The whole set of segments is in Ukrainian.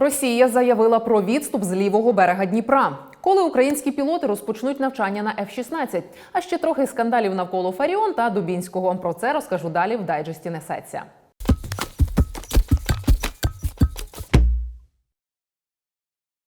Росія заявила про відступ з лівого берега Дніпра. Коли українські пілоти розпочнуть навчання на F-16? А ще трохи скандалів навколо Фаріон та Дубінського. Про це розкажу далі в дайджесті несеться.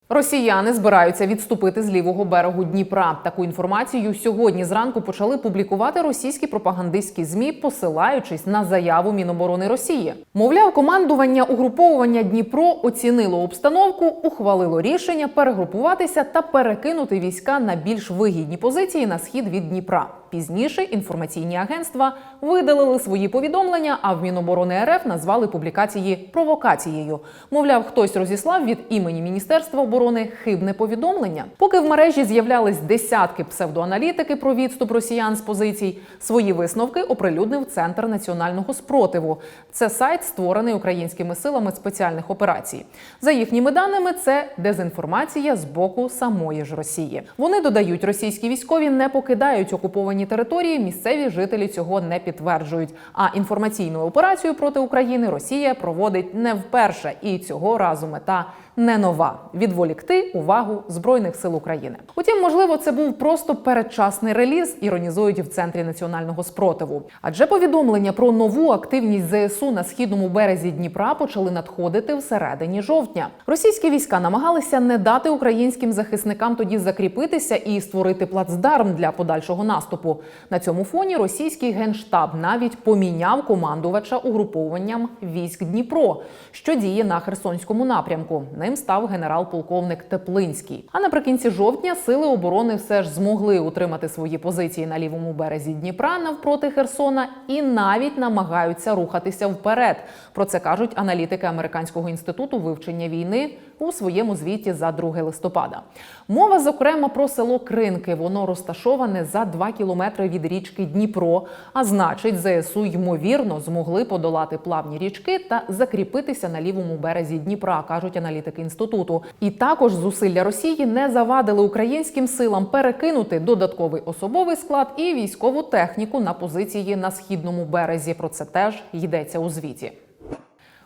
Росіяни збираються відступити з лівого берегу Дніпра. Таку інформацію сьогодні зранку почали публікувати російські пропагандистські змі, посилаючись на заяву Міноборони Росії. Мовляв, командування угруповування Дніпро оцінило обстановку, ухвалило рішення перегрупуватися та перекинути війська на більш вигідні позиції на схід від Дніпра. Пізніше інформаційні агентства видалили свої повідомлення, а в Міноборони РФ назвали публікації провокацією. Мовляв, хтось розіслав від імені Міністерства оборони хибне повідомлення. Поки в мережі з'являлись десятки псевдоаналітики про відступ росіян з позицій, свої висновки оприлюднив Центр національного спротиву. Це сайт, створений українськими силами спеціальних операцій. За їхніми даними, це дезінформація з боку самої ж Росії. Вони додають, російські військові не покидають окуповані території. Місцеві жителі цього не підтверджують. А інформаційну операцію проти України Росія проводить не вперше, і цього разу мета не нова відволікти увагу збройних сил України. Утім, можливо, це був просто передчасний реліз, іронізують в центрі національного спротиву. Адже повідомлення про нову активність ЗСУ на східному березі Дніпра почали надходити всередині жовтня. Російські війська намагалися не дати українським захисникам тоді закріпитися і створити плацдарм для подальшого наступу. На цьому фоні російський генштаб навіть поміняв командувача угруповуванням військ Дніпро, що діє на Херсонському напрямку. Ним став генерал-полковник Теплинський. А наприкінці жовтня сили оборони все ж змогли утримати свої позиції на лівому березі Дніпра навпроти Херсона і навіть намагаються рухатися вперед. Про це кажуть аналітики Американського інституту вивчення війни у своєму звіті за 2 листопада. Мова зокрема про село Кринки. Воно розташоване за 2 кілометри від річки Дніпро. А значить, ЗСУ ймовірно змогли подолати плавні річки та закріпитися на лівому березі Дніпра, кажуть аналітики інституту. І також зусилля Росії не завадили українським силам перекинути додатковий особовий склад і військову техніку на позиції на східному березі. Про це теж йдеться у звіті.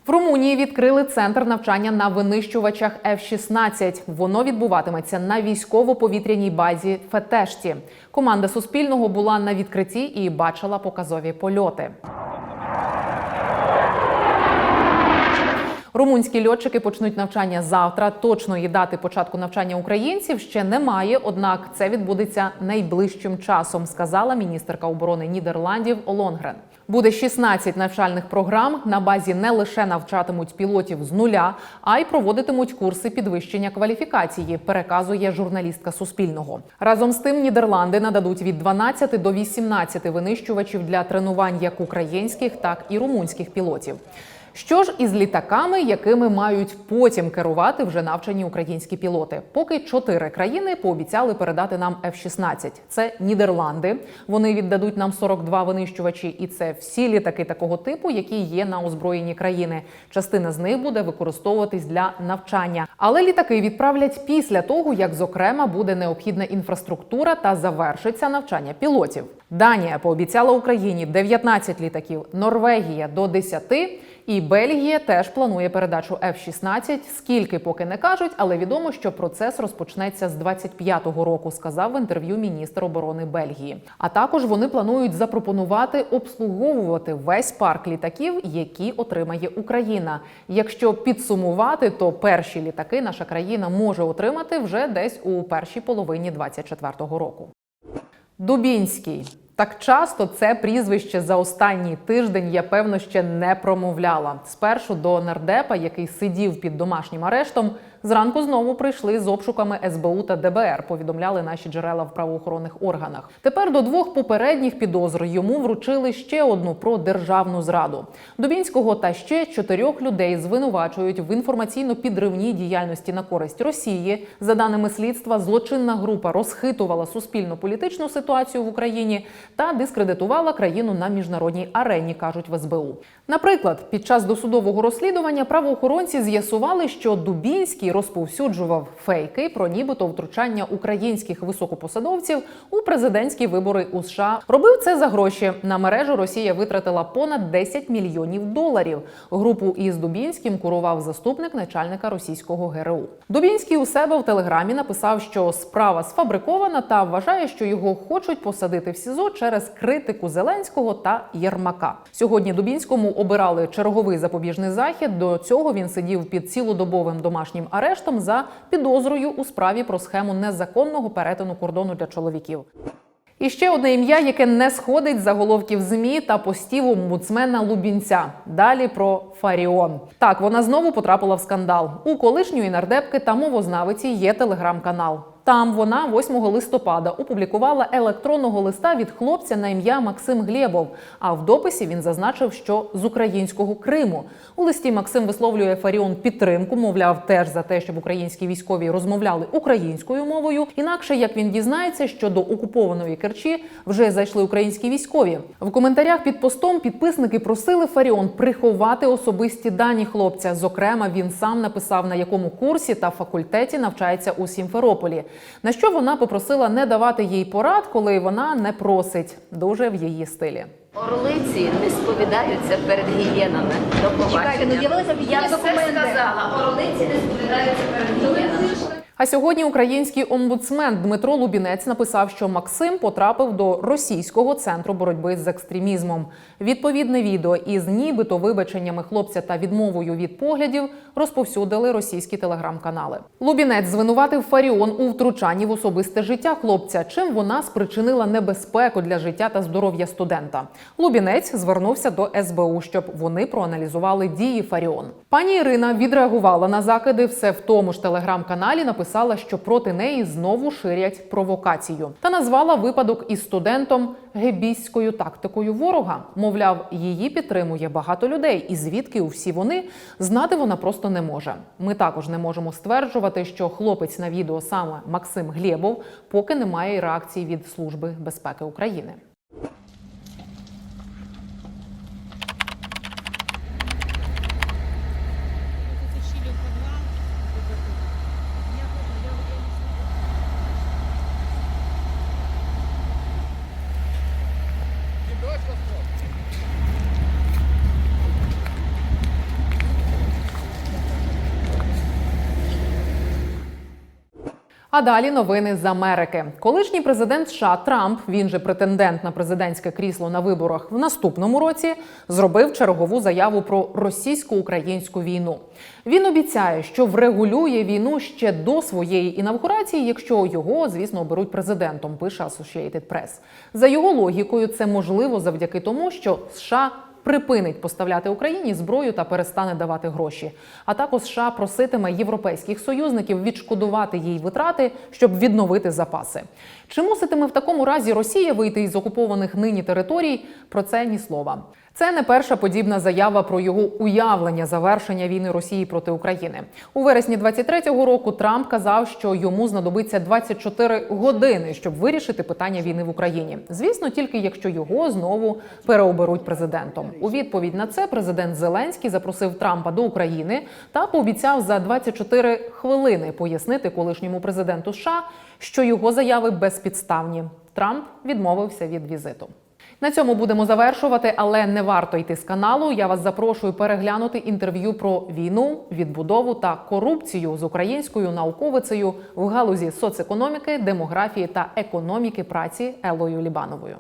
В Румунії відкрили центр навчання на винищувачах F-16. Воно відбуватиметься на військово-повітряній базі Фетешті. Команда Суспільного була на відкритті і бачила показові польоти. Румунські льотчики почнуть навчання завтра. Точної дати початку навчання українців ще немає. Однак це відбудеться найближчим часом, сказала міністерка оборони Нідерландів Олонгрен. Буде 16 навчальних програм. На базі не лише навчатимуть пілотів з нуля, а й проводитимуть курси підвищення кваліфікації. Переказує журналістка Суспільного. Разом з тим Нідерланди нададуть від 12 до 18 винищувачів для тренувань як українських, так і румунських пілотів. Що ж із літаками, якими мають потім керувати вже навчені українські пілоти? Поки чотири країни пообіцяли передати нам F-16. Це Нідерланди. Вони віддадуть нам 42 винищувачі, і це всі літаки такого типу, які є на озброєнні країни. Частина з них буде використовуватись для навчання. Але літаки відправлять після того, як зокрема буде необхідна інфраструктура та завершиться навчання пілотів. Данія пообіцяла Україні 19 літаків, Норвегія до 10, і Бельгія теж планує передачу F-16, Скільки поки не кажуть, але відомо, що процес розпочнеться з 25-го року, сказав в інтерв'ю міністр оборони Бельгії. А також вони планують запропонувати обслуговувати весь парк літаків, які отримає Україна. Якщо підсумувати, то перші літаки наша країна може отримати вже десь у першій половині 24-го року. Дубінський. Так часто це прізвище за останній тиждень я певно ще не промовляла. Спершу до нардепа, який сидів під домашнім арештом, зранку знову прийшли з обшуками СБУ та ДБР. Повідомляли наші джерела в правоохоронних органах. Тепер до двох попередніх підозр йому вручили ще одну про державну зраду. Дубінського та ще чотирьох людей звинувачують в інформаційно-підривній діяльності на користь Росії. За даними слідства, злочинна група розхитувала суспільно-політичну ситуацію в Україні та дискредитувала країну на міжнародній арені, кажуть в СБУ. Наприклад, під час досудового розслідування правоохоронці з'ясували, що Дубінський розповсюджував фейки про нібито втручання українських високопосадовців у президентські вибори у США. Робив це за гроші. На мережу Росія витратила понад 10 мільйонів доларів. Групу із Дубінським курував заступник начальника російського ГРУ. Дубінський у себе в телеграмі написав, що справа сфабрикована та вважає, що його хочуть посадити в СІЗО через критику Зеленського та Єрмака. Сьогодні Дубінському обирали черговий запобіжний захід. До цього він сидів під цілодобовим домашнім арештом за підозрою у справі про схему незаконного перетину кордону для чоловіків. І ще одне ім'я, яке не сходить з заголовків змі та постів омбудсмена Лубінця. Далі про Фаріон. Так, вона знову потрапила в скандал. У колишньої нардепки та мовознавиці є телеграм-канал. Там вона 8 листопада опублікувала електронного листа від хлопця на ім'я Максим Глєбов. А в дописі він зазначив, що з українського Криму. У листі Максим висловлює Фаріон підтримку, мовляв, теж за те, щоб українські військові розмовляли українською мовою. Інакше як він дізнається, що до окупованої Керчі вже зайшли українські військові. В коментарях під постом підписники просили Фаріон приховати особисті дані хлопця. Зокрема, він сам написав на якому курсі та факультеті навчається у Сімферополі. На що вона попросила не давати їй порад, коли вона не просить. Дуже в її стилі. Орлиці не сповідаються перед гієнами. До побачення. Чекайте, ну Я все сказала. Орлиці не сповідаються перед гієнами. А сьогодні український омбудсмен Дмитро Лубінець написав, що Максим потрапив до російського центру боротьби з екстремізмом. Відповідне відео із нібито вибаченнями хлопця та відмовою від поглядів розповсюдили російські телеграм-канали. Лубінець звинуватив Фаріон у втручанні в особисте життя хлопця, чим вона спричинила небезпеку для життя та здоров'я студента. Лубінець звернувся до СБУ, щоб вони проаналізували дії Фаріон. Пані Ірина відреагувала на закиди. Все в тому ж телеграм-каналі написала, що проти неї знову ширять провокацію, та назвала випадок із студентом гебійською тактикою ворога. Мовляв, її підтримує багато людей, і звідки усі вони знати вона просто не може. Ми також не можемо стверджувати, що хлопець на відео саме Максим Глєбов, поки немає реакції від Служби безпеки України. А далі новини з Америки. Колишній президент США Трамп, він же претендент на президентське крісло на виборах в наступному році, зробив чергову заяву про російсько-українську війну. Він обіцяє, що врегулює війну ще до своєї інавгурації, якщо його, звісно, оберуть президентом. Пише Associated Press. За його логікою, це можливо завдяки тому, що США припинить поставляти Україні зброю та перестане давати гроші. А також США проситиме європейських союзників відшкодувати їй витрати, щоб відновити запаси. Чи муситиме в такому разі Росія вийти із окупованих нині територій? Про це ні слова. Це не перша подібна заява про його уявлення завершення війни Росії проти України. У вересні 23-го року Трамп казав, що йому знадобиться 24 години, щоб вирішити питання війни в Україні. Звісно, тільки якщо його знову переоберуть президентом. У відповідь на це президент Зеленський запросив Трампа до України та пообіцяв за 24 хвилини пояснити колишньому президенту США, що його заяви безпідставні. Трамп відмовився від візиту. На цьому будемо завершувати, але не варто йти з каналу. Я вас запрошую переглянути інтерв'ю про війну, відбудову та корупцію з українською науковицею в галузі соцекономіки, демографії та економіки праці Елою Лібановою.